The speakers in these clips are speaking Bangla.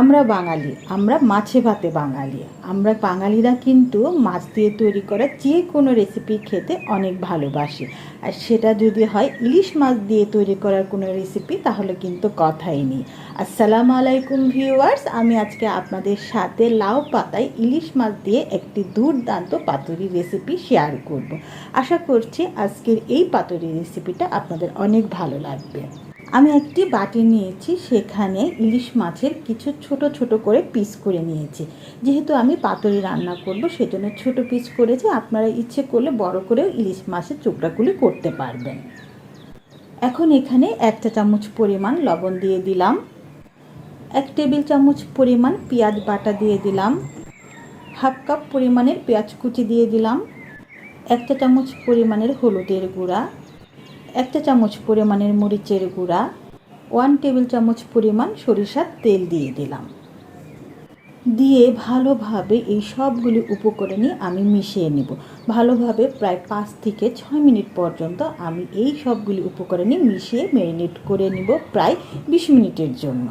আমরা বাঙালি, আমরা মাছে ভাতে বাঙালি। আমরা বাঙালিরা কিন্তু মাছ দিয়ে তৈরি করা যে কোনো রেসিপি খেতে অনেক ভালোবাসি। আর সেটা যদি হয় ইলিশ মাছ দিয়ে তৈরি করার কোনো রেসিপি তাহলে কিন্তু কথাই নেই। আসসালামু আলাইকুম ভিউয়ার্স আমি আজকে আপনাদের সাথে লাউ পাতায় ইলিশ মাছ দিয়ে একটি দুর্দান্ত পাতুরি রেসিপি শেয়ার করব। আশা করছি আজকের এই পাতুরি রেসিপিটা আপনাদের অনেক ভালো লাগবে। আমি একটি বাটি নিয়েছি, সেখানে ইলিশ মাছের কিছু ছোট ছোট করে পিস করে নিয়েছি। যেহেতু আমি পাতুরি রান্না করব, সেজন্য ছোট পিস করেছি। আপনারা ইচ্ছে করলে বড় করেও ইলিশ মাছের টুকরাগুলি করতে পারবেন। এখন এখানে এক চা চামচ পরিমাণ লবণ দিয়ে দিলাম। এক টেবিল চামচ পরিমাণ পেঁয়াজ বাটা দিয়ে দিলাম। হাফ কাপ পরিমাণের পেঁয়াজ কুচি দিয়ে দিলাম। এক চা চামচ পরিমাণের হলুদের গুঁড়া। একটা চামচ পরিমাণের মরিচের গুঁড়া ওয়ান টেবিল চামচ পরিমাণ সরিষার তেল দিয়ে দিলাম। দিয়ে ভালোভাবে এই সবগুলি উপকরণই আমি মিশিয়ে নেব। ভালোভাবে প্রায় পাঁচ থেকে ছয় মিনিট পর্যন্ত আমি এই সবগুলি উপকরণে মিশিয়ে ম্যারিনেট করে নিব প্রায় বিশ মিনিটের জন্য।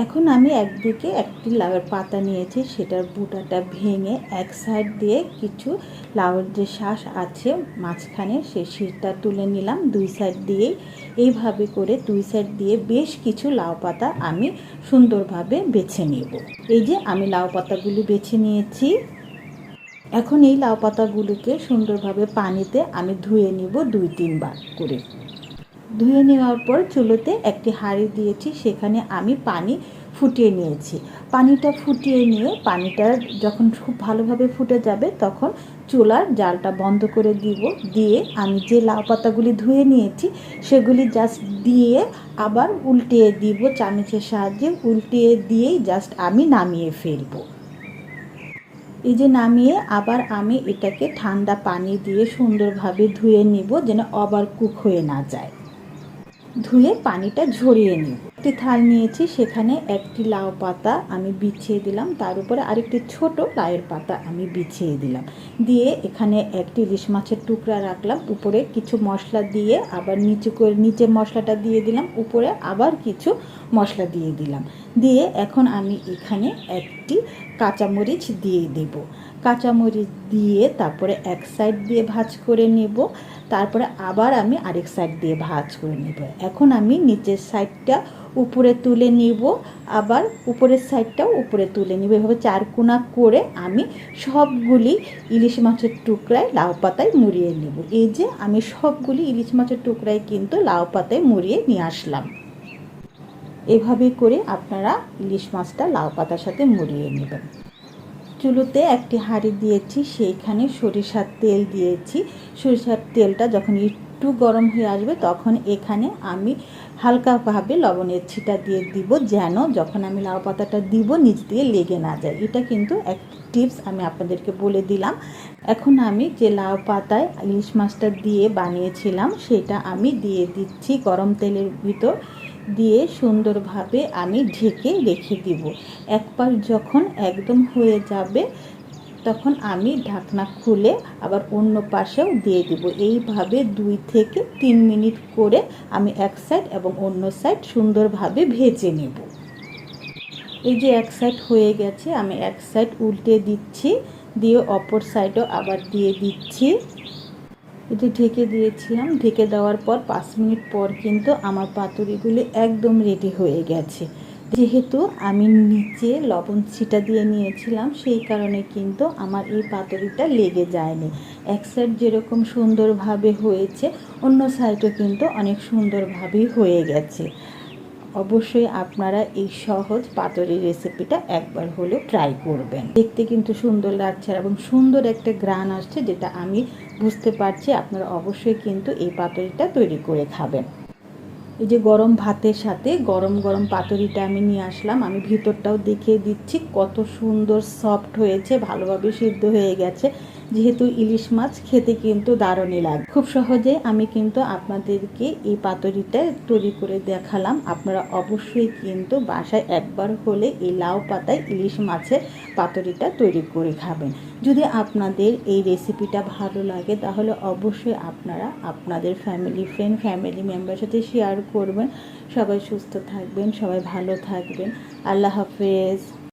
এখন আমি একদিকে একটি লাউয়ের পাতা নিয়েছি, সেটার বুটাটা ভেঙে এক সাইড দিয়ে কিছু লাউয়ের যে শ্বাস আছে, মাঝখানে সেই শীতটা তুলে নিলাম দুই সাইড দিয়েই। এইভাবে করে দুই সাইড দিয়ে বেশ কিছু লাউ পাতা আমি সুন্দরভাবে বেছে নেব। এই যে আমি লাউ পাতাগুলি বেছে নিয়েছি। এখন এই লাউ পাতাগুলিকে সুন্দরভাবে পানিতে আমি ধুয়ে নিব দুই তিনবার করে। ধুয়ে নেওয়ার পর চুলোতে একটি হাঁড়ি দিয়েছি, সেখানে আমি পানি ফুটিয়ে নিয়েছি। পানিটা ফুটিয়ে নিয়ে পানিটা যখন খুব ভালোভাবে ফুটে যাবে, তখন চুলার জালটা বন্ধ করে দিব। দিয়ে আমি যে লাউ পাতাগুলি ধুয়ে নিয়েছি, সেগুলি জাস্ট দিয়ে আবার উল্টিয়ে দিব চামচের সাহায্যে। উল্টিয়ে দিয়েই জাস্ট আমি নামিয়ে ফেলব। এই যে নামিয়ে আবার আমি এটাকে ঠান্ডা পানি দিয়ে সুন্দরভাবে ধুয়ে নিব, যেন ওভার কুক হয়ে না যায়। ধুয়ে পানিটা ঝরিয়ে নিই। একটি থাল নিয়েছি, সেখানে একটি লাউ পাতা আমি বিছিয়ে দিলাম। তার উপরে আরেকটি ছোট লাউয়ের পাতা আমি বিছিয়ে দিলাম। দিয়ে এখানে একটি ইলিশ মাছের টুকরা রাখলাম। উপরে কিছু মশলা দিয়ে আবার নিচু করে, নিচে মশলাটা দিয়ে দিলাম। উপরে আবার কিছু মশলা দিয়ে দিলাম। দিয়ে এখন আমি এখানে একটি কাঁচামরিচ দিয়ে দেব। কাঁচামরিচ দিয়ে তারপরে এক সাইড দিয়ে ভাজ করে নেব। তারপরে আবার আমি আরেক সাইড দিয়ে ভাজ করে নেব। এখন আমি নিচের সাইডটা উপরে তুলে নিব। আবার উপরের সাইডটাও উপরে তুলে নিব। এভাবে চারকোনা করে আমি সবগুলি ইলিশ মাছের টুকরায় লাউ পাতায় মুড়িয়ে নেব। এই যে আমি সবগুলি ইলিশ মাছের টুকরায় কিন্তু লাউ পাতায় মুড়িয়ে নিয়ে আসলাম। এভাবে করে আপনারা ইলিশ মাছটা লাউ পাতার সাথে মুড়িয়ে নেবেন। চুলোতে একটি হাঁড়ি দিয়েছি, সেইখানে সরিষার তেল দিয়েছি। সরিষার তেলটা যখন একটু গরম হয়ে আসবে, তখন এখানে আমি হালকাভাবে লবণের ছিটা দিয়ে দিব, যেন যখন আমি লাউ পাতাটা দিব, নিচ দিয়ে লেগে না যায়। এটা কিন্তু এক টিপস আমি আপনাদেরকে বলে দিলাম। এখন আমি যে লাউ পাতায় ইলিশ মাছটা দিয়ে বানিয়েছিলাম, সেটা আমি দিয়ে দিচ্ছি গরম তেলের ভিতর। দিয়ে সুন্দরভাবে আমি ঢেকে রেখে দিব। একবার যখন একদম হয়ে যাবে, তখন আমি ঢাকনা খুলে আবার অন্য পাশেও দিয়ে দিব। এইভাবে দুই থেকে তিন মিনিট করে আমি এক সাইড এবং অন্য সাইড সুন্দরভাবে ভেজে নেব। এই যে এক সাইড হয়ে গেছে, আমি এক সাইড উল্টে দিচ্ছি, দিয়ে অপর সাইডও আবার দিয়ে দিচ্ছি। এটি ঢেকে দিয়েছিলাম। ঢেকে দেওয়ার পর পাঁচ মিনিট পর কিন্তু আমার পাতুরিগুলি একদম রেডি হয়ে গেছে। যেহেতু আমি নিচে লবণ ছিটা দিয়ে নিয়েছিলাম, সেই কারণে কিন্তু আমার এই পাতুরিটা লেগে যায়নি। এক সাইড যেরকম সুন্দরভাবে হয়েছে, অন্য সাইডও কিন্তু অনেক সুন্দরভাবেই হয়ে গেছে। অবশ্যই আপনারা এই সহজ পাতুরি রেসিপিটা একবার হলেও ট্রাই করবেন। দেখতে কিন্তু সুন্দর লাগছে এবং সুন্দর একটা গ্রান আসছে যেটা আমি বুঝতে পারছি আপনারা অবশ্যই কিন্তু এই পাতুরিটা তৈরি করে খাবেন। এই যে গরম ভাতের সাথে গরম গরম পাতুরিটা আমি নিয়ে আসলাম। আমি ভিতরটাও দেখিয়ে দিচ্ছি কত সুন্দর সফট হয়েছে, ভালোভাবে সিদ্ধ হয়ে গেছে। যেহেতু ইলিশ মাছ খেতে কিন্তু দারুণই লাগে। খুব সহজে আমি কিন্তু আপনাদেরকে এই পাতুরিটা তৈরি করে দেখালাম। আপনারা অবশ্যই কিন্তু বাসায় একবার হলে এই লাউ পাতায় ইলিশ মাছের পাতুরিটা তৈরি করে খাবেন। যদি আপনাদের এই রেসিপিটা ভালো লাগে, তাহলে অবশ্যই আপনারা আপনাদের ফ্যামিলি ফ্রেন্ড ফ্যামিলি মেম্বার সাথে শেয়ার করবেন। সবাই সুস্থ থাকবেন, সবাই ভালো থাকবেন। আল্লাহ হাফেজ।